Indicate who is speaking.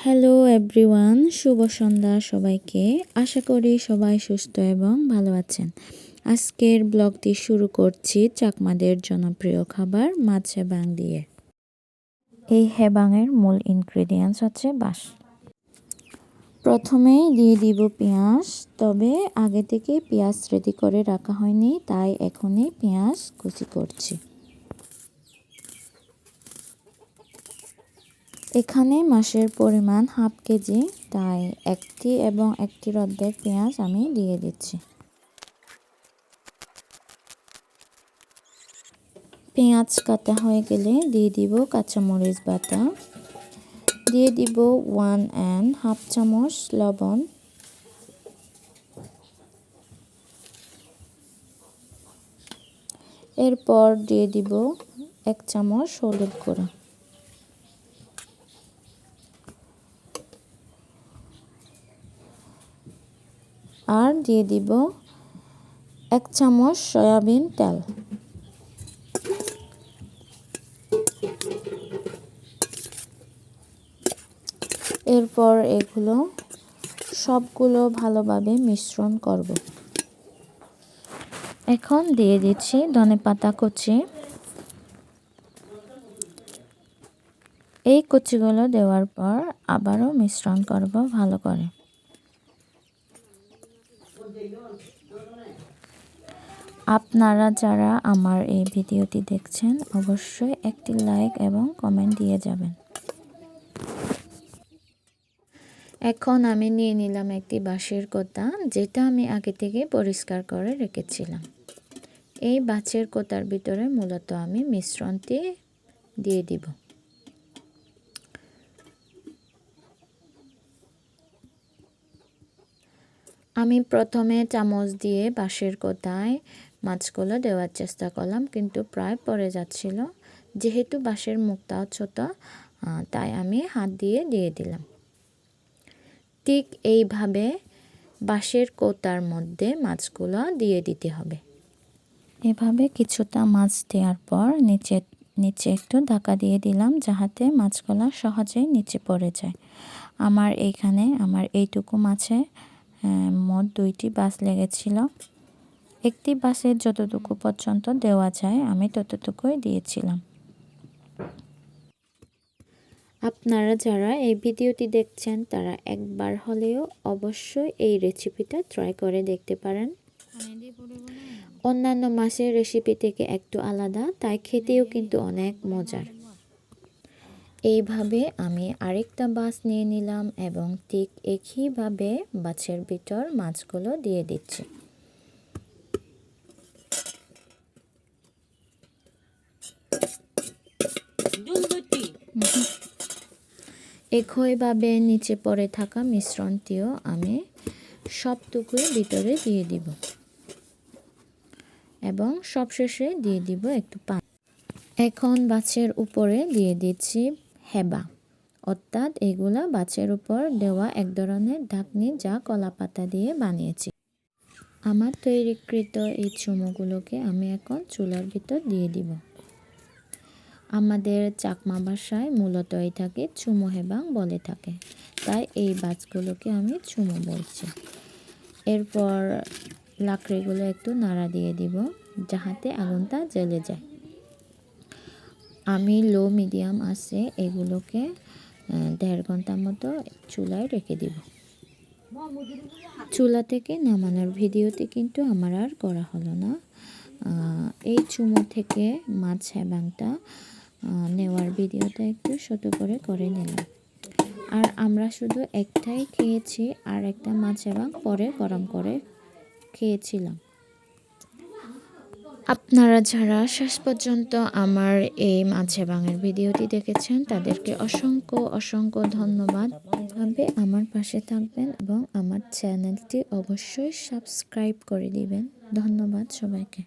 Speaker 1: Hello everyone শুভ সন্ধ্যা সবাইকে। আশা করি সবাই সুস্থ এবং ভালো আছেন। আজকের ব্লগটি শুরু করছি চাকমাদের জনপ্রিয় খাবার, মাছ হেবাং দিয়ে। এই হেবাংয়ের মূল ইনগ্রেডিয়েন্টস হচ্ছে বাঁশ। প্রথমেই দিয়ে দিব পেঁয়াজ, তবে আগে থেকে পেঁয়াজ রেডি করে রাখা হয়নি, তাই এখনই পেঁয়াজ কুচি করছি। এখানে মাসের পরিমাণ হাফ কেজি, তাই একটি এবং একটি অর্ধেক পেঁয়াজ আমি দিয়ে দিচ্ছি। পেঁয়াজ কাটা হয়ে গেলে দিয়ে দিব কাঁচামরিচ বাটা। দিয়ে দিব ওয়ান অ্যান্ড হাফ চামচ লবণ। এরপর দিয়ে দিব এক চামচ হলুদ গুঁড়া। আর দিয়ে দিব এক চামচ সয়াবিন তেল। এরপর এগুলো সবগুলো ভালোভাবে মিশ্রণ করব। এখন দিয়ে দিচ্ছি ধনে পাতা কুচি। এই কুচিগুলো দেওয়ার পর আবারও মিশ্রণ করব ভালো করে। আপনারা যারা আমার এই ভিডিওটি দেখছেন, অবশ্যই একটি লাইক এবং কমেন্ট দিয়ে যাবেন। এখন আমি নিয়ে নিলাম একটি বাঁশের কোতা, যেটা আমি আগে থেকে পরিষ্কার করে রেখেছিলাম। এই বাঁশের কোতার ভিতরে মূলত আমি মিশ্রণটি দিয়ে দিব। আমি প্রথমে চামচ দিয়ে বাঁশের কোথায় মাছগুলো দেওয়ার চেষ্টা করলাম, কিন্তু প্রায় পড়ে যাচ্ছিল। যেহেতু বাঁশের মুখটাও ছোট তাই আমি হাত দিয়ে দিয়ে দিলাম। ঠিক এইভাবে বাঁশের কোতার মধ্যে মাছগুলো দিয়ে দিতে হবে। এভাবে কিছুটা মাছ দেওয়ার পর নিচে নিচে একটু ঢাকা দিয়ে দিলাম, যাহাতে মাছগুলো সহজেই নিচে পড়ে যায়। আমার এইখানে, আমার এইটুকু মাছে মোট দুইটি বাস লেগেছিল। একটি বাসে যতটুকু পর্যন্ত দেওয়া যায়, আমি ততটুকুই দিয়েছিলাম। আপনারা যারা এই ভিডিওটি দেখছেন, তারা একবার হলেও অবশ্যই এই রেসিপিটা ট্রাই করে দেখতে পারেন। অন্যান্য মাসের রেসিপি থেকে একটু আলাদা, তাই খেতেও কিন্তু অনেক মজার। এইভাবে আমি আরেকটা বাস নিয়ে নিলাম এবং ঠিক একইভাবে বাছের ভিতর মাছগুলো দিয়ে দিচ্ছি। একইভাবে নিচে পড়ে থাকা মিশ্রণটিও আমি সবটুকুই ভিতরে দিয়ে দিব এবং সবশেষে দিয়ে দিব একটু পানি। এখন বাছের উপরে দিয়ে দিচ্ছি হেবা। অর্থাৎ এগুলা বাছের উপর দেওয়া এক ধরনের ঢাকনি যা কলা পাতা দিয়ে বানিয়েছি। আমার তৈরিকৃত এই চুমোগুলোকে আমি এখন চুলার ভিতর দিয়ে দিব। আমাদের চাকমা ভাষায় মূলত এটাকে চুমো হেবাং বলে থাকে। তাই এই বাছগুলোকে আমি চুমো বলছি। এরপর লাকড়িগুলো একটু নাড়া দিয়ে দিব, যাহাতে আগুনটা জ্বলে যায়। আমি লো, মিডিয়াম আছে, এগুলোকে দেড় ঘণ্টার মতো চুলায় রেখে দিব। চুলা থেকে নামানোর ভিডিওটি কিন্তু আমার আর করা হলো না। এই চুমো থেকে মাছ হ্যাবাংটা নেওয়ার ভিডিওটা একটু ছোট করে করে নিলাম। আর আমরা শুধু একটাই খেয়েছি, আর একটা মাছ এবং পরে গরম করে খেয়েছিলাম। আপনারা যারা শেষ পর্যন্ত আমার এই মাঝে বাঙের ভিডিওটি দেখেছেন, তাদেরকে অসংখ্য অসংখ্য ধন্যবাদ। ভাবে আমার পাশে থাকবেন এবং আমার চ্যানেলটি অবশ্যই সাবস্ক্রাইব করে দিবেন। ধন্যবাদ সবাইকে।